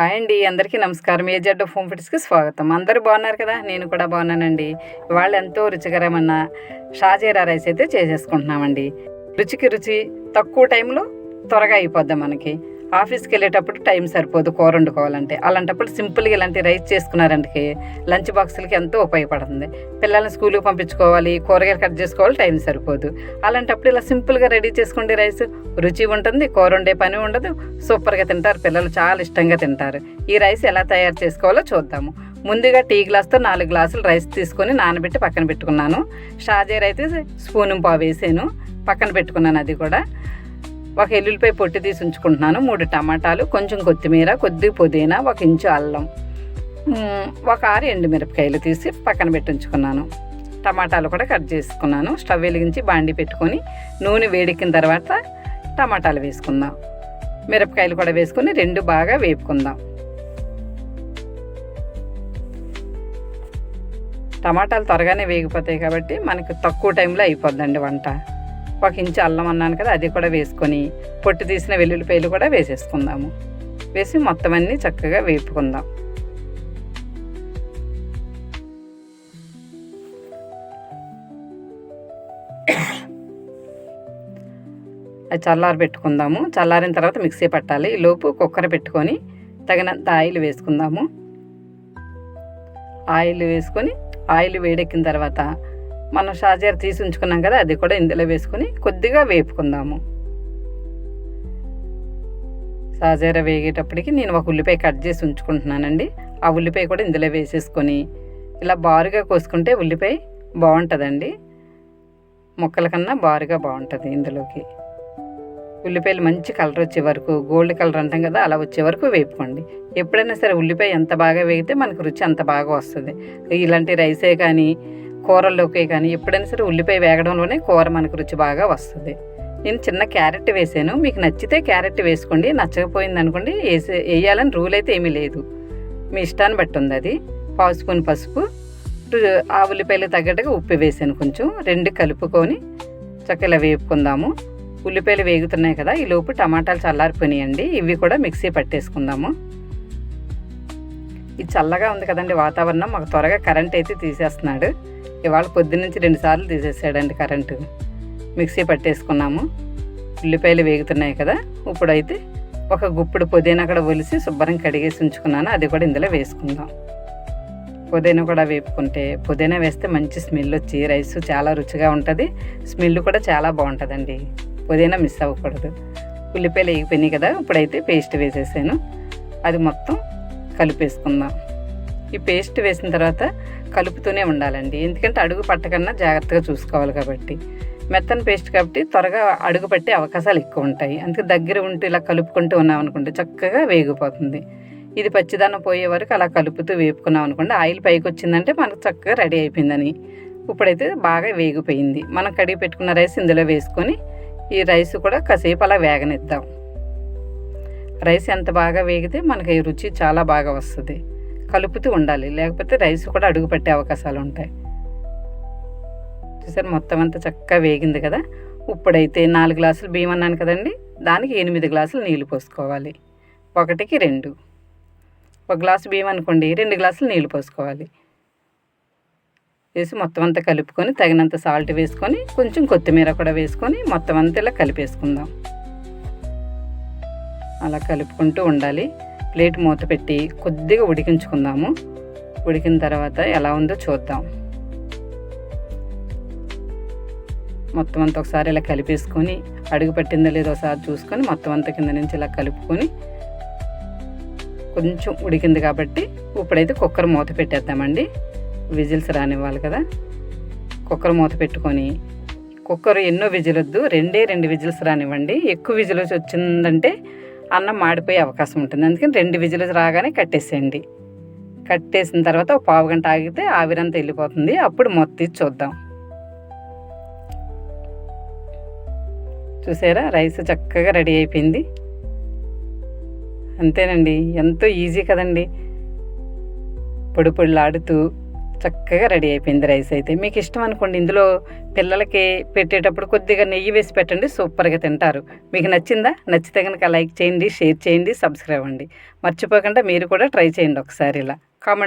Hi అండి అందరికీ నమస్కారం. ఏ హోమ్ ఫోమ్ ఫిట్స్కి స్వాగతం. అందరూ బాగున్నారు కదా? నేను కూడా బాగున్నానండి. వాళ్ళు ఎంతో రుచికరమైన షాజీరా రైస్ అయితే చేసేసుకుంటున్నామండి. రుచికి రుచి తక్కువ టైంలో త్వరగా అయిపోద్దాం మనకి. ఆఫీస్కి వెళ్ళేటప్పుడు టైం సరిపోదు కూర వండుకోవాలంటే అలాంటప్పుడు సింపుల్గా ఇలాంటి రైస్ చేసుకున్నారంటే లంచ్ బాక్సులకి ఎంతో ఉపయోగపడుతుంది. పిల్లల్ని స్కూల్కి పంపించుకోవాలి కూరగాయలు కట్ చేసుకోవాలి టైం సరిపోదు. అలాంటప్పుడు ఇలా సింపుల్గా రెడీ చేసుకోండి రైస్ రుచి ఉంటుంది కూర వండే పని ఉండదు సూపర్గా తింటారు పిల్లలు చాలా ఇష్టంగా తింటారు. ఈ రైస్ ఎలా తయారు చేసుకోవాలో చూద్దాము. ముందుగా టీ గ్లాస్తో నాలుగు గ్లాసులు రైస్ తీసుకొని నానబెట్టి పక్కన పెట్టుకున్నాను. షాజీర్ అయితే స్పూన్ పావు వేసాను పక్కన పెట్టుకున్నాను అది కూడా. ఒక ఎల్లుల్లిపాయ పొట్టి తీసి ఉంచుకుంటున్నాను. మూడు టమాటాలు కొంచెం కొత్తిమీర కొద్ది పుదీనా ఒక ఇంచు అల్లం. ఒక ఆరు ఎండుమిరపకాయలు తీసి పక్కన పెట్టి ఉంచుకున్నాను. టమాటాలు కూడా కట్ చేసుకున్నాను. స్టవ్ వెలిగించి బాండి పెట్టుకొని నూనె వేడెక్కిన తర్వాత టమాటాలు వేసుకుందాం. మిరపకాయలు కూడా వేసుకొని రెండు బాగా వేపుకుందాం. టమాటాలు త్వరగానే వేగిపోతాయి కాబట్టి మనకు తక్కువ టైంలో అయిపోద్దండి వంట. ఒక ఇంచు అల్లం అన్నాను కదా అది కూడా వేసుకొని పొట్టు తీసిన వెల్లుల్లిపాయలు కూడా వేసేసుకుందాము. వేసి మొత్తం అన్నీ చక్కగా వేపుకుందాం. అది చల్లారి పెట్టుకుందాము. చల్లారిన తర్వాత మిక్సీ పట్టాలి. లోపు కుక్కర్ పెట్టుకొని తగినంత ఆయిల్ వేసుకుందాము. ఆయిల్ వేసుకొని ఆయిల్ వేడెక్కిన తర్వాత మనం షాజీర తీసి ఉంచుకున్నాం కదా అది కూడా ఇందులో వేసుకొని కొద్దిగా వేపుకుందాము. షాజీర వేగేటప్పటికి నేను ఒక ఉల్లిపాయ కట్ చేసి ఉంచుకుంటున్నానండి. ఆ ఉల్లిపాయ కూడా ఇందులో వేసేసుకొని ఇలా బారుగా కోసుకుంటే ఉల్లిపాయ బాగుంటుందండి. ముక్కల కన్నా బారుగా బాగుంటుంది ఇందులోకి. ఉల్లిపాయలు మంచి కలర్ వచ్చే వరకు గోల్డ్ కలర్ అంటాం కదా అలా వచ్చే వరకు వేపుకోండి. ఎప్పుడైనా సరే ఉల్లిపాయ ఎంత బాగా వేగితే మనకు రుచి అంత బాగా వస్తుంది. ఇలాంటి రైసే కానీ కూరల్లోకే కానీ ఎప్పుడైనా సరే ఉల్లిపాయ వేగడంలోనే కూర మనకు రుచి బాగా వస్తుంది. నేను చిన్న క్యారెట్ వేసాను. మీకు నచ్చితే క్యారెట్ వేసుకోండి. నచ్చకపోయింది అనుకోండి వేసే వేయాలని రూల్ అయితే ఏమీ లేదు. మీ ఇష్టాన్ని బట్టి ఉంది అది. పావు స్పూన్ పసుపు ఆ ఉల్లిపాయలు తగ్గట్టుగా ఉప్పు వేసాను కొంచెం. రెండు కలుపుకొని చక్కగా ఇలా వేపుకుందాము. ఉల్లిపాయలు వేగుతున్నాయి కదా ఈ లోపు టమాటాలు చల్లారిపోయినాయండి. ఇవి కూడా మిక్సీ పట్టేసుకుందాము. ఇది చల్లగా ఉంది కదండి వాతావరణం. మాకు త్వరగా కరెంట్ అయితే తీసేస్తున్నాడు. ఇవాళ పొద్దున్నుంచి రెండు సార్లు తీసేసాడండి కరెంటు. మిక్సీ పట్టేసుకున్నాము. ఉల్లిపాయలు వేగుతున్నాయి కదా ఇప్పుడైతే ఒక గుప్పుడు పుదీనా కూడా ఒలిసి శుభ్రం కడిగేసి ఉంచుకున్నాను. అది కూడా ఇందులో వేసుకుందాం. పుదీనా కూడా వేపుకుంటే పుదీనా వేస్తే మంచి స్మెల్ వచ్చి రైస్ చాలా రుచిగా ఉంటుంది. స్మెల్ కూడా చాలా బాగుంటుందండి. పుదీనా మిస్ అవ్వకూడదు. ఉల్లిపాయలు వేగిపోయినాయి కదా ఇప్పుడైతే పేస్ట్ వేసేసాను. అది మొత్తం కలిపేసుకుందాం. ఈ పేస్ట్ వేసిన తర్వాత కలుపుతూనే ఉండాలండి. ఎందుకంటే అడుగు పట్టకన్నా జాగ్రత్తగా చూసుకోవాలి కాబట్టి. మెత్తని పేస్ట్ కాబట్టి త్వరగా అడుగు పట్టే అవకాశాలు ఎక్కువ ఉంటాయి. అందుకే దగ్గర ఉంటూ ఇలా కలుపుకుంటూ ఉన్నాం అనుకుంటే చక్కగా వేగిపోతుంది. ఇది పచ్చిదానం పోయే వరకు అలా కలుపుతూ వేపుకున్నాం అనుకోండి ఆయిల్ పైకి వచ్చిందంటే మనకు చక్కగా రెడీ అయిపోయిందని. ఇప్పుడైతే బాగా వేగిపోయింది. మనం కడిగి పెట్టుకున్న రైస్ ఇందులో వేసుకొని ఈ రైస్ కూడా కాసేపు అలా వేగనిద్దాం. రైస్ ఎంత బాగా వేగితే మనకి రుచి చాలా బాగా వస్తుంది. కలుపుతూ ఉండాలి. లేకపోతే రైస్ కూడా అడుగు పెట్టే అవకాశాలు ఉంటాయి. చూసారు? మొత్తం అంతా చక్కగా వేగింది కదా? ఇప్పుడైతే నాలుగు గ్లాసులు బియ్యం అన్నాను కదండి? దానికి ఎనిమిది గ్లాసులు నీళ్ళు పోసుకోవాలి. ఒకటికి రెండు. ఒక గ్లాసు బియ్యం అనుకోండి రెండు గ్లాసులు నీళ్ళు పోసుకోవాలి. వేసి మొత్తం అంతా కలుపుకొని తగినంత సాల్ట్ వేసుకొని కొంచెం కొత్తిమీర కూడా వేసుకొని మొత్తం అంతా ఇలా కలిపేసుకుందాం. అలా కలుపుకుంటూ ఉండాలి. ప్లేట్ మూత పెట్టి కొద్దిగా ఉడికించుకుందాము. ఉడికిన తర్వాత ఎలా ఉందో చూద్దాం. మొత్తం అంతా ఒకసారి ఇలా కలిపేసుకొని అడుగు పట్టిందో లేదో ఒకసారి చూసుకొని మొత్తం అంతా కింద నుంచి ఇలా కలుపుకొని కొంచెం ఉడికింది కాబట్టి ఇప్పుడైతే కుక్కర్ మూత పెట్టేద్దామండి. విజిల్స్ రానివ్వాలి కదా. కుక్కర్ మూత పెట్టుకొని కుక్కర్ ఎన్నో విజిల్ వద్దు రెండే రెండు విజిల్స్ రానివ్వండి. ఎక్కువ విజిల్స్ వచ్చిందంటే అన్నం మాడిపోయే అవకాశం ఉంటుంది. అందుకని రెండు విజిల్స్ రాగానే కట్టేసేయండి. కట్టేసిన తర్వాత ఒక పావు గంట ఆగితే ఆవిరంతా వెళ్ళిపోతుంది. అప్పుడు మొత్తం చూద్దాం. చూసారా? రైస్ చక్కగా రెడీ అయిపోయింది. అంతేనండి. ఎంతో ఈజీ కదండి. పొడి పొడిలాడుతూ చక్కగా రెడీ అయిపోయింది రైస్ అయితే. మీకు ఇష్టం అనుకోండి ఇందులో పిల్లలకి పెట్టేటప్పుడు కొద్దిగా నెయ్యి వేసి పెట్టండి సూపర్గా తింటారు. మీకు నచ్చిందా? నచ్చితే కనుక లైక్ చేయండి షేర్ చేయండి సబ్స్క్రైబ్ అండి మర్చిపోకుండా మీరు కూడా ట్రై చేయండి ఒకసారి ఇలా. కామెంట్